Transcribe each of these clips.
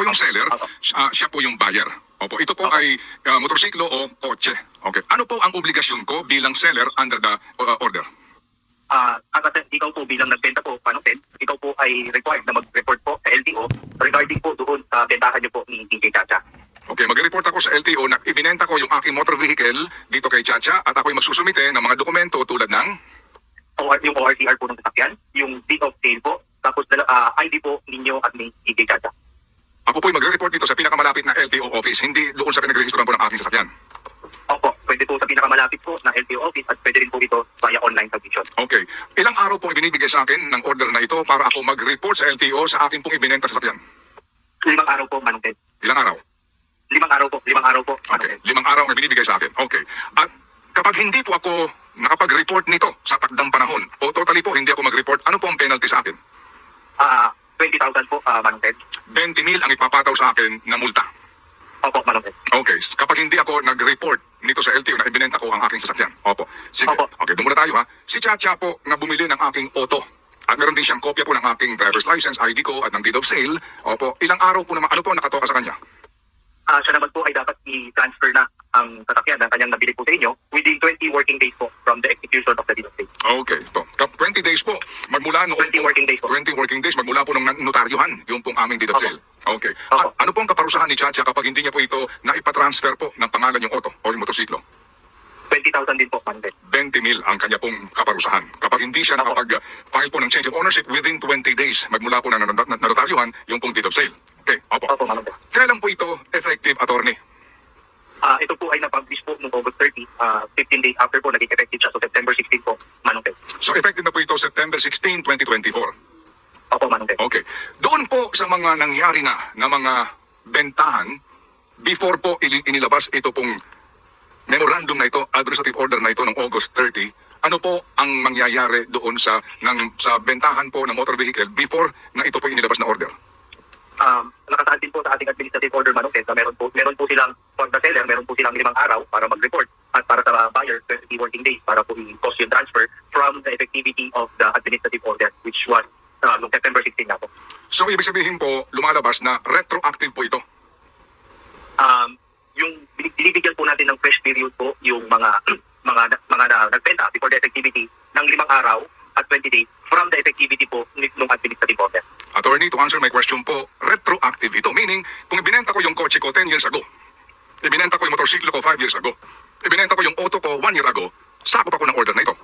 Ako yung seller, ah, siya po yung buyer. Opo, ito po ay ah, motorsiklo o kotse. Okay. Ano po ang obligasyon ko bilang seller under the uh, order? Ah, uh, ikaw po bilang nagbenta po, Panutin, ikaw po ay required na mag-report po sa LTO regarding po doon sa bentahan niyo po ni DJ Chacha. Okay, mag-report ako sa LTO na ibinenta ko yung aking motor vehicle dito kay Chacha at ako'y magsusumite ng mga dokumento tulad ng OR, yung ORCR po ng sasakyan, yung deed of sale po, tapos ah, ID po ninyo at ni DJ Chacha. Ako po'y magre-report dito sa pinakamalapit na LTO office, hindi doon sa pinagrehistoran po ng aking sasakyan. Opo, pwede po sa pinakamalapit po na LTO office at pwede rin po ito via online submission. Okay. Ilang araw po ibinibigay sa akin ng order na ito para ako mag-report sa LTO sa akin pong ibinenta sa sasakyan? Limang araw po, Manong Ilang araw? Limang araw po, limang araw po. Manong Okay. Limang araw ang ibinibigay sa akin. Okay. At kapag hindi po ako nakapag-report nito sa takdang panahon o totally po hindi ako mag-report, ano po ang penalty sa akin? Ah, 20,000 po, ah, Manong Ted. 20 mil ang ipapataw sa akin na multa. Opo, Manong Ted. Okay. Kapag hindi ako nag-report nito sa LTO na ibinenta ko ang aking sasakyan. Opo. Sige. Opo. Okay, doon muna tayo ha. Si Chacha po na bumili ng aking auto. At meron din siyang kopya po ng aking driver's license, ID ko at ng deed of sale. Opo. Ilang araw po naman, ano po nakatoka sa kanya? Ah, siya naman po ay dapat i-transfer na ang sasakyan na kanyang nabili po sa inyo within 20 working days po from the execution of the deed of sale. Okay. Po. Kap- 20 days po. Magmula noong 20 working days po. 20 working days magmula po nung notaryohan yung pong aming deed of Opo. sale. Okay. Opo. A- ano pong kaparusahan ni Chacha kapag hindi niya po ito na ipatransfer po ng pangalan yung auto o yung motosiklo? 20,000 din po, Ted. 20 mil ang kanya pong kaparusahan. Kapag hindi siya nakapag-file po ng change of ownership within 20 days magmula po na nan- nan- notaryuhan yung pong deed of sale. Okay. Opo. Opo, Ted. Kailan po ito effective attorney? Ah, ito po ay na-publish po noong August 30, ah, 15 days after po naging effective siya. So September 16 po, Manong Ted. So effective na po ito September 16, 2024. Opo, Manong Ted. Okay. Doon po sa mga nangyari na na mga bentahan, before po ili- inilabas ito pong memorandum na ito, administrative order na ito ng August 30, ano po ang mangyayari doon sa ng, sa bentahan po ng motor vehicle before na ito po inilabas na order? Um, nakasaad din po sa ating administrative order, Manong Ted, na meron po, meron po silang, for the seller, meron po silang limang araw para mag-report at para sa buyer, 20 working days para po i-cost yung transfer from the effectivity of the administrative order, which was uh, noong September 16 na po. So ibig sabihin po, lumalabas na retroactive po ito. um, yung bin- binibigyan po natin ng fresh period po yung mga mga mga na, nagbenta before the effectivity ng limang araw at 20 days from the effectivity po nung administrative order. Attorney, to answer my question po, retroactive ito. Meaning, kung ibinenta ko yung kotse ko 10 years ago, ibinenta ko yung motorsiklo ko 5 years ago, ibinenta ko yung auto ko 1 year ago, sakop ako ng order na ito.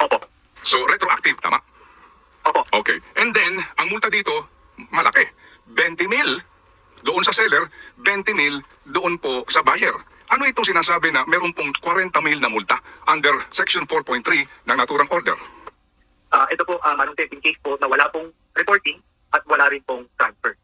Opo. So, retroactive, tama? Opo. Okay. And then, ang multa dito, malaki. 20 mil doon sa seller, 20 mil doon po sa buyer. Ano itong sinasabi na meron pong 40 mil na multa under Section 4.3 ng naturang order? Ah, ito po, um, anong in case po na wala pong reporting at wala rin pong transfer.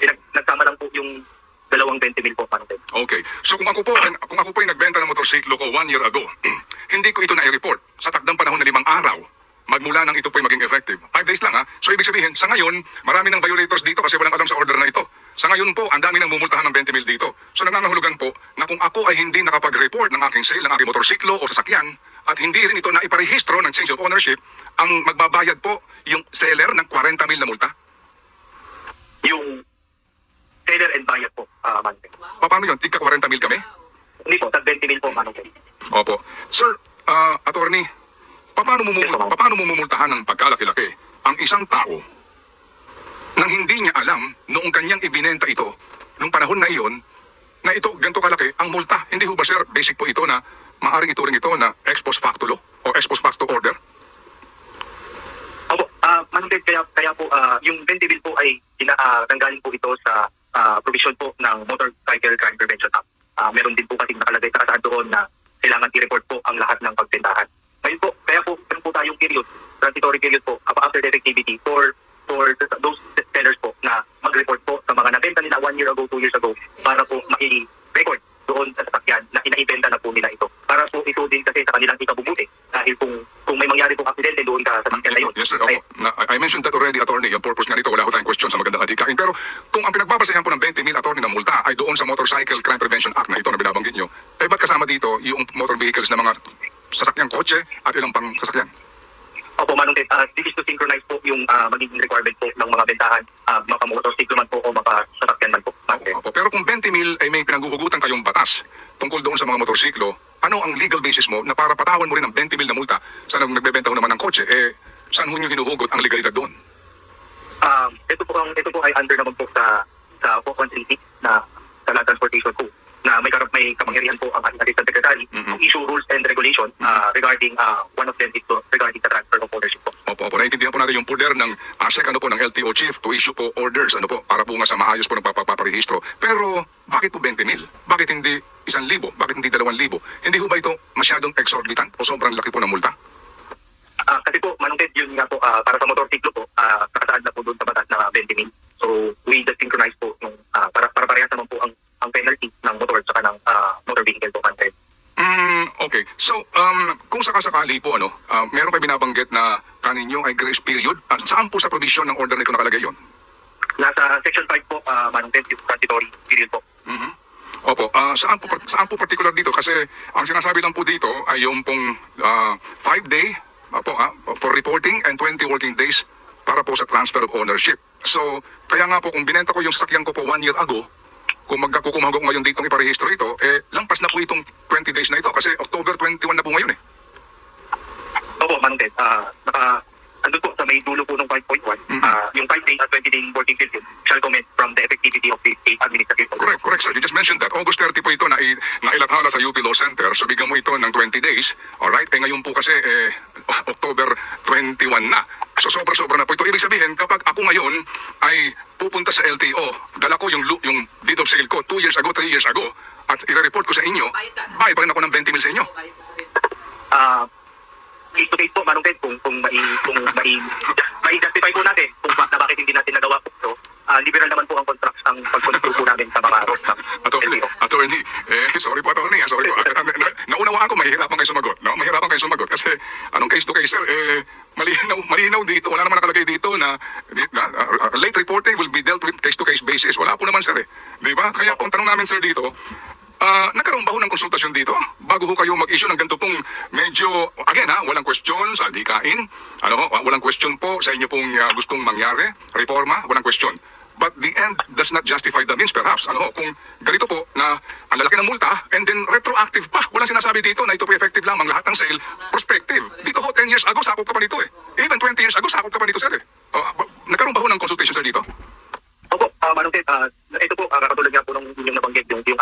Pinag, nagsama lang po yung dalawang 20 mil po, Manong Ted. Okay. So kung ako po, kung ako po ay nagbenta ng motorsiklo ko one year ago, hindi ko ito na-report sa takdang panahon na limang araw, magmula nang ito po ay maging effective. Five days lang ha. So ibig sabihin, sa ngayon, marami ng violators dito kasi walang alam sa order na ito. Sa ngayon po, ang dami nang mumultahan ng 20 mil dito. So nangangahulugan po na kung ako ay hindi nakapag-report ng aking sale ng aking motorsiklo o sasakyan at hindi rin ito na iparehistro ng change of ownership, ang magbabayad po yung seller ng 40 mil na multa. Yung seller and buyer po, ah, Manong Ted. Paano yun? Tigka 40 mil kami? Hindi po, tag 20 mil po, Manong. Opo. Sir, ah, attorney, paano mo, Yes, paano mo mumultahan ng pagkalaki-laki ang isang tao nang hindi niya alam noong kanyang ibinenta ito, nung panahon na iyon, na ito ganito kalaki ang multa. Hindi ho ba sir, basic po ito na maaring ituring ito na ex post facto law o ex post facto order? Opo, ah Ted, kaya, kaya po, ah, yung 20 bill po ay ina, ah, po ito sa ah, provision po ng Motorcycle Crime Prevention Act. Ah, meron din po kasi nakalagay sa kasaan doon na kailangan i-report po ang lahat ng pagbentahan. Ngayon po, kaya po, meron po tayong period, transitory period po, up- after the effectivity for for th- those sellers po na mag-report po sa mga nabenta nila one year ago, two years ago, para po ma-record doon sa sasakyan na inaibenta na po nila ito. Para po ito din kasi sa kanilang ikabubuti. Dahil kung kung may mangyari pong aksidente doon sa sasakyan na yun, Yes sir, ay, opo. Na, I I mentioned that already, attorney. Yung purpose nga nito, wala ko tayong question sa magandang adikain. Pero kung ang pinagbabasehan po ng 20 mil attorney na multa ay doon sa Motorcycle Crime Prevention Act na ito na binabanggit nyo, eh ba't kasama dito yung motor vehicles na mga sasakyang kotse at ilang pang sasakyan? Opo, Manong Ted, ah, this is to synchronize po yung ah, magiging requirement po ng mga bentahan, uh, maka-motorcycle man po o maka-sasakyan man po. Ted. Opo, pero kung 20 mil ay may pinangguhugutan kayong batas tungkol doon sa mga motorsiklo, ano ang legal basis mo na para patawan mo rin ng 20 mil na multa sa nag- nagbebenta ho naman ng kotse? Eh, saan ho nyo hinuhugot ang legalidad doon? Um, ito po ang ito po ay under naman po sa sa POCON Treaty na sa Land Transportation Code na may karap may kapangyarihan po ang ating Assistant Secretary Mhm. to issue rules and regulation uh, regarding uh, one of them is to, regarding the transfer of ownership po. Opo, opo, naiintindihan po natin yung poder ng ASEC, ano po, ng LTO chief to issue po orders, ano po, para po nga sa maayos po ng papaparehistro. Pero, bakit po 20 mil? Bakit hindi isang libo? Bakit hindi dalawang libo? Hindi ho ba ito masyadong exorbitant o sobrang laki po ng multa? Ah, kasi po, Manong Ted, yun nga po, ah, para sa motorsiklo po, uh, nakasaad na po doon sa batas na 20 mil. So, we just synchronize po nung, ah, para, para parehas naman po ang, ang penalty ng motor at saka ng ah, motor vehicle po, Ted. Mm, okay. So, um, kung sakasakali po, ano, ah, meron kayo binabanggit na kaninyo ay grace period. Ah, saan po sa provision ng order nito nakalagay yon? Nasa Section 5 po, uh, Manong Ted, transitory period po. Mhm. Opo, ah, saan po saan po particular dito kasi ang sinasabi lang po dito ay yung pong 5 day opo, ah, for reporting and 20 working days para po sa transfer of ownership. So, kaya nga po kung binenta ko yung sasakyan ko po one year ago, kung magkakukumago ko ngayon ditong iparehistro ito, eh lampas na po itong 20 days na ito kasi October 21 na po ngayon eh. Opo, Ted. Ah, naka, andun po sa may dulo po ng 5.1, Mhm. ah, yung 5 day at 20 day working period shall comment from the effectivity of the state administrative order. Correct, correct sir. You just mentioned that. August 30 po ito na nailathala sa UP Law Center. So bigyan mo ito ng 20 days. Alright? Eh ngayon po kasi eh, October 21 na. So sobra-sobra na po ito. Ibig sabihin, kapag ako ngayon ay pupunta sa LTO, dala ko yung, lu- yung deed of sale ko 2 years ago, 3 years ago, at i-report ko sa inyo, bayad pa rin ako ng 20 mil sa inyo. Ah, face to face po, Manong Ted, kung, kung mai, kung mai, mai justify po natin kung ba, na bakit hindi natin nagawa po ito. Ah, liberal naman po ang contract ang pagkontrol po namin sa mga road ng Attorney, eh, sorry po attorney, ah, sorry po. Ah, na, na, naunawaan ko, mahihirapan kayo sumagot. No? Mahihirapan kayo sumagot kasi anong case to case, sir, eh, malinaw, malinaw dito. Wala naman nakalagay dito na, na ah, late reporting will be dealt with case to case basis. Wala po naman, sir, eh. Di ba? Kaya po, ang tanong namin, sir, dito, Ah, nagkaroon ba ho ng konsultasyon dito? Bago ho kayo mag-issue ng ganito pong medyo, again ha, walang question sa dikain. Ano ho, walang question po sa inyo pong ah, gustong mangyari, reforma, walang question. But the end does not justify the means perhaps. Ano ho, kung ganito po na ang lalaki ng multa and then retroactive pa. Walang sinasabi dito na ito po effective lamang lahat ng sale, prospective. Dito ho, 10 years ago, sakop ka pa nito eh. Even 20 years ago, sakop ka pa nito sir eh. Ah, ba- nagkaroon ba ho ng consultation sir dito? Opo, uh, Manong Ted, ah, ito po, uh, katulad nga po nung inyong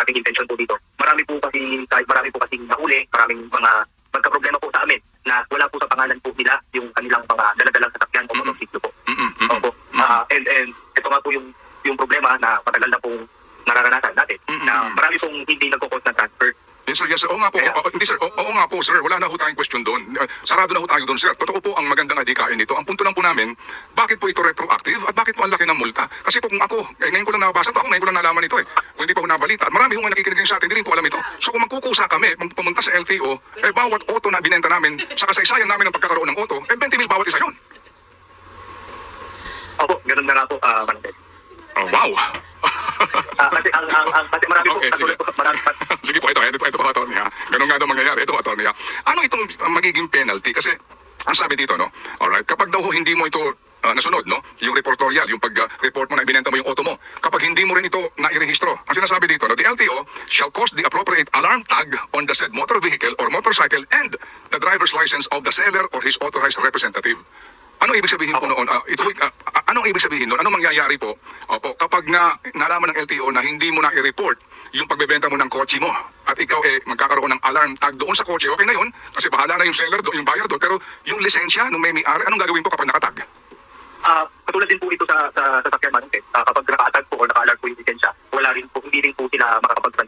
ating intention po dito. Marami po kasi, marami po kasi nahuli, maraming mga magka-problema po sa amin na wala po sa pangalan po nila yung kanilang mga daladalang sasakyan o Mhm. motorsiklo po. Mm-mm, mm-mm. Opo. Ah, and, and ito nga po yung, yung problema na matagal na pong nararanasan natin Mhm. na marami pong hindi nagkukot na transfer. Yes sir, yes sir. Oo nga po. Kaya- Oo, hindi sir. Oo, oo nga po sir. Wala na ho tayong question doon. Uh, Sarado na ho tayo doon sir. Totoo po ang magandang adikain nito. Ang punto lang po namin, bakit po ito retroactive at bakit po ang laki ng multa? Kasi po kung ako, eh, ngayon ko lang nabasa ito, ako ngayon ko lang nalaman ito eh. Kung hindi pa ho nabalita. At marami ho nga nakikinig sa atin, hindi rin po alam ito. So kung magkukusa kami, pum- pumunta sa LTO, eh bawat auto na binenta namin, sa kasaysayan namin ng pagkakaroon ng auto, eh 20 mil bawat isa yun. Opo, ganun na nga po, uh, Manong Ted. Oh, wow. Ah, kasi ang, ang, ang, kasi marami po, Okay, sige. katulad po, marami, Sige po, ito, ito, ito po, attorney ha. Ganun nga daw mangyayari. Ito, attorney ha. Ano itong uh, magiging penalty? Kasi, ang sabi dito, no? Alright, kapag daw ho hindi mo ito uh, nasunod, no? Yung reportorial, yung pag-report mo na ibinenta mo yung auto mo. Kapag hindi mo rin ito nairehistro, ang sinasabi dito, no? The LTO shall cause the appropriate alarm tag on the said motor vehicle or motorcycle and the driver's license of the seller or his authorized representative. Ano ibig sabihin po noon? Ah, ito, ah, ah, anong ibig sabihin noon? Anong mangyayari po? Opo, kapag na nalaman ng LTO na hindi mo na i-report yung pagbebenta mo ng kotse mo at ikaw eh magkakaroon ng alarm tag doon sa kotse, okay na yun kasi bahala na yung seller doon, yung buyer doon. Pero yung lisensya nung may may-ari, anong gagawin po kapag nakatag? Ah, katulad din po ito sa sa sasakyan Manong Ted. Ah, kapag naka-tag po o naka-alert po yung lisensya, wala rin po, hindi rin po sila makakapag-transact